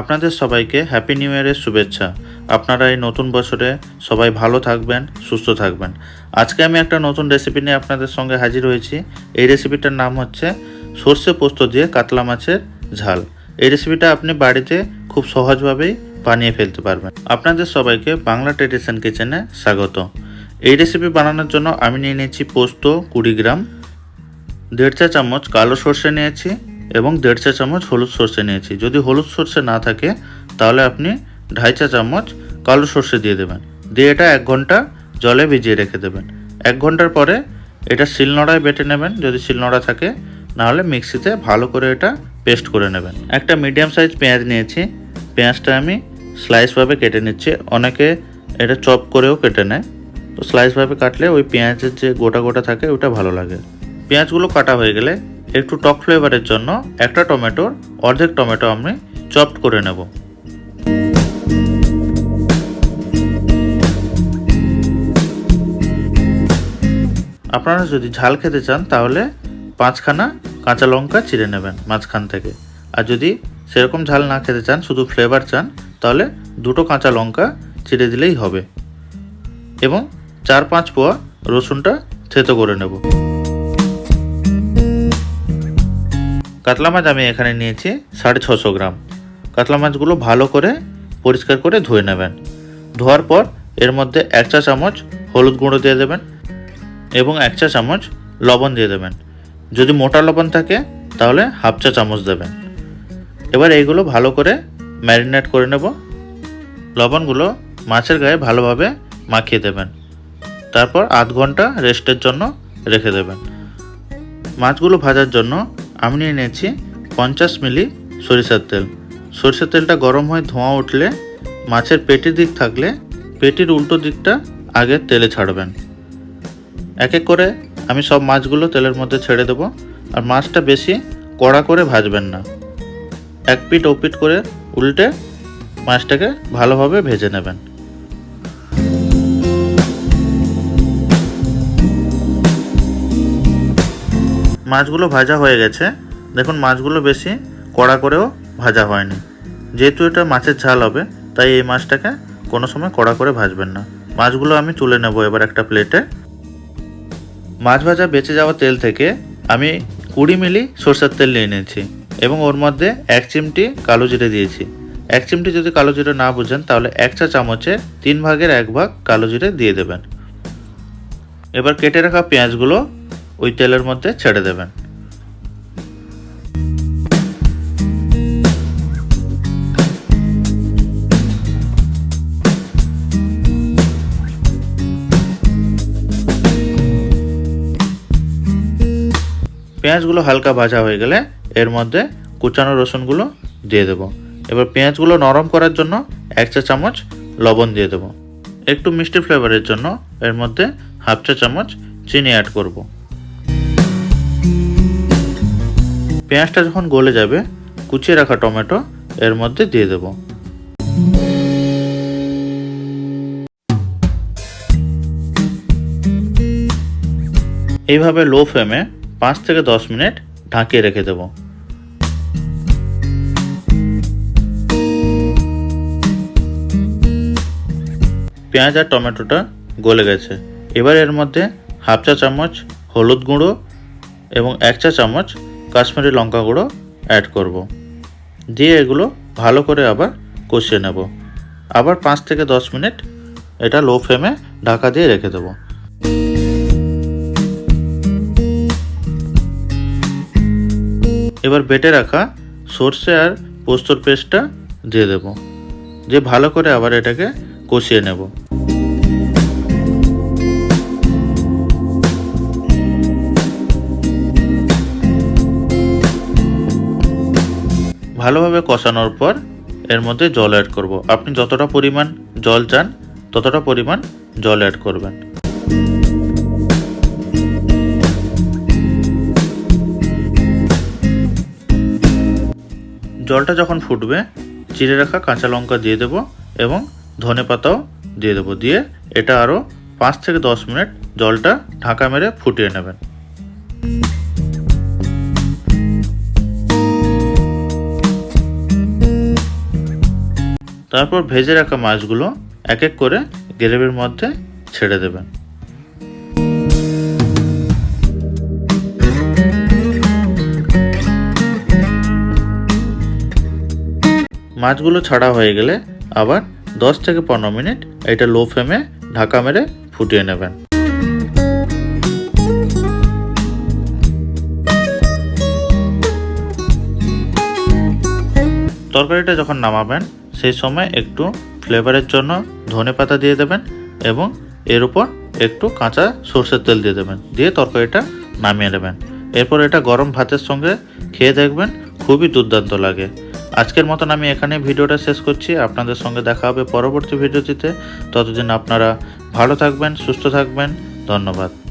আপনাদের সবাইকে happy new ইয়ারের শুভেচ্ছা। আপনারা এই নতুন বছরে সবাই ভালো থাকবেন, সুস্থ থাকবেন। আজকে আমি একটা নতুন রেসিপি নিয়ে আপনাদের সঙ্গে হাজির হয়েছি। এই রেসিপিটার নাম হচ্ছে সর্ষে পোস্ত দিয়ে কাতলা মাছের ঝাল। এই রেসিপিটা আপনি বাড়িতে খুব সহজভাবেই বানিয়ে ফেলতে পারবেন। আপনাদের সবাইকে বাংলা ট্রেডিশন কিচেনে স্বাগত। এই রেসিপি বানানোর জন্য আমি নিয়ে নিয়েছি পোস্ত কুড়ি গ্রাম, দেড় চা চামচ কালো সর্ষে নিয়েছি এবং দেড় চা চামচ হলুদ সর্ষে নিয়েছি। যদি হলুদ সর্ষে না থাকে, তাহলে আপনি ঢাই চা চামচ কালো সর্ষে দিয়ে দেবেন। দিয়ে এটা এক ঘণ্টা জলে ভিজিয়ে রেখে দেবেন। এক ঘণ্টার পরে এটা শিলনোড়ায় বেটে নেবেন। যদি শিলনোড়া থাকে, নাহলে মিক্সিতে ভালো করে এটা পেস্ট করে নেবেন। একটা মিডিয়াম সাইজ পেঁয়াজ নিয়েছি। পেঁয়াজটা আমি স্লাইসভাবে কেটে নিচ্ছি। অনেকে এটা চপ করেও কেটে নেয়। তো স্লাইসভাবে কাটলে ওই পেঁয়াজের যে গোটা গোটা থাকে, ওটা ভালো লাগে। পেঁয়াজগুলো কাটা হয়ে গেলে একটু টক ফ্লেভারের জন্য একটা টমেটোর অর্ধেক টমেটো আমি চপড করে নেব। আপনারা যদি ঝাল খেতে চান, তাহলে পাঁচখানা কাঁচা লঙ্কা চিড়ে নেবেন মাঝখান থেকে। আর যদি সেরকম ঝাল না খেতে চান, শুধু ফ্লেভার চান, তাহলে দুটো কাঁচা লঙ্কা চিড়ে দিলেই হবে। এবং চার পাঁচ পোয়া রসুনটা থেতো করে নেব। কাতলা মাছ আমি এখানে নিয়েছি সাড়ে ছশো গ্রাম। কাতলা মাছগুলো ভালো করে পরিষ্কার করে ধুয়ে নেবেন। ধোয়ার পর এর মধ্যে এক চা চামচ হলুদ গুঁড়ো দিয়ে দেবেন এবং এক চা চামচ লবণ দিয়ে দেবেন। যদি মোটা লবণ থাকে, তাহলে হাফ চা চামচ দেবেন। এবার এইগুলো ভালো করে ম্যারিনেট করে নেব। লবণগুলো মাছের গায়ে ভালোভাবে মাখিয়ে দেবেন। তারপর আধ ঘণ্টা রেস্টের জন্য রেখে দেবেন। মাছগুলো ভাজার জন্য আমি নিয়ে নিয়েছি পঞ্চাশ মিলি সরিষার তেল। সরিষার তেলটা গরম হয়ে ধোঁয়া উঠলে, মাছের পেটির দিক থাকলে, পেটির উল্টো দিকটা আগে তেলে ছাড়বেন। এক এক করে আমি সব মাছগুলো তেলের মধ্যে ছেড়ে দেবো। আর মাছটা বেশি কড়া করে ভাজবেন না। এক পিট ও পিট করে উল্টে মাছটাকে ভালোভাবে ভেজে নেবেন। মাছগুলো ভাজা হয়ে গেছে। দেখুন, মাছগুলো বেশি কড়া করেও ভাজা হয়নি। যেহেতু এটা মাছের ঝাল হবে, তাই এই মাছটাকে কোনো সময় কড়া করে ভাজবেন না। মাছগুলো আমি তুলে নেব এবার একটা প্লেটে। মাছ ভাজা বেঁচে যাওয়া তেল থেকে আমি কুড়ি মিলি সরষের তেল নিয়ে নিয়েছি এবং ওর মধ্যে এক চিমটি কালো জিরে দিয়েছি। এক চিমটি যদি কালো জিরে না বুঝেন, তাহলে এক চা চামচে তিন ভাগের এক ভাগ কালো জিরে দিয়ে দেবেন। এবার কেটে রাখা পেঁয়াজগুলো ওই তেলের মধ্যে ছেড়ে দেবেন। পেঁয়াজগুলো হালকা ভাজা হয়ে গেলে এর মধ্যে কুচানো রসুনগুলো দিয়ে দেবো। এবার পেঁয়াজগুলো নরম করার জন্য এক চা চামচ লবণ দিয়ে দেবো। একটু মিষ্টি ফ্লেভারের জন্য এর মধ্যে হাফ চা চামচ চিনি অ্যাড করব। পেঁয়াজটা যখন গলে যাবে, কুচিয়ে রাখা টমেটো এর মধ্যে দিয়ে দেবো। এইভাবে লো ফ্লেমে পাঁচ থেকে দশ মিনিট ঢাকিয়ে রেখে দেবো। পেঁয়াজ আর টমেটোটা গলে গেছে। এবার এর মধ্যে হাফ চা চামচ হলুদ গুঁড়ো এবং এক চা চামচ কাশ্মীরি লঙ্কা গুঁড়ো অ্যাড করব। দিয়ে এগুলো ভালো করে আবার কষিয়ে নেব। আবার পাঁচ থেকে দশ মিনিট এটা লো ফ্লেমে ঢাকা দিয়ে রেখে দেবো। এবার বেটে রাখা সর্ষে আর পোস্তর পেস্টটা দিয়ে দেব। দিয়ে ভালো করে আবার এটাকে কষিয়ে নেব। ভালোভাবে কষানোর পর এর মধ্যে জল অ্যাড করব। আপনি যতটা পরিমাণ জল চান, ততটা পরিমাণ জল অ্যাড করবেন। জলটা যখন ফুটবে, চিড়ে রাখা কাঁচা লঙ্কা দিয়ে দেবো এবং ধনে পাতাও দিয়ে দেবো। দিয়ে এটা আরও পাঁচ থেকে দশ মিনিট জলটা ঢাকা মেরে ফুটিয়ে নেবেন। তারপর ভেজে রাখা মাছগুলো এক এক করে গ্রেভির মধ্যে ছেড়ে দেবেন। মাছগুলো ছাড়া হয়ে গেলে আবার 10 থেকে পনেরো মিনিট এটা লো ফ্লেমে ঢাকা মেরে ফুটিয়ে নেবেন। তরকারিটা যখন নামাবেন সেই সময় একটু ফ্লেভারের জন্য ধনে পাতা দিয়ে দেবেন এবং এর উপর একটু কাঁচা সর্ষের তেল দিয়ে দেবেন। দিয়ে তরকারিটা নামিয়ে নেবেন। এরপর এটা গরম ভাতের সঙ্গে খেয়ে দেখবেন, খুবই দুর্দান্ত লাগে। আজকের মতন আমি এখানে ভিডিওটা শেষ করছি। আপনাদের সঙ্গে দেখা হবে পরবর্তী ভিডিওটিতে। ততদিন আপনারা ভালো থাকবেন, সুস্থ থাকবেন। ধন্যবাদ।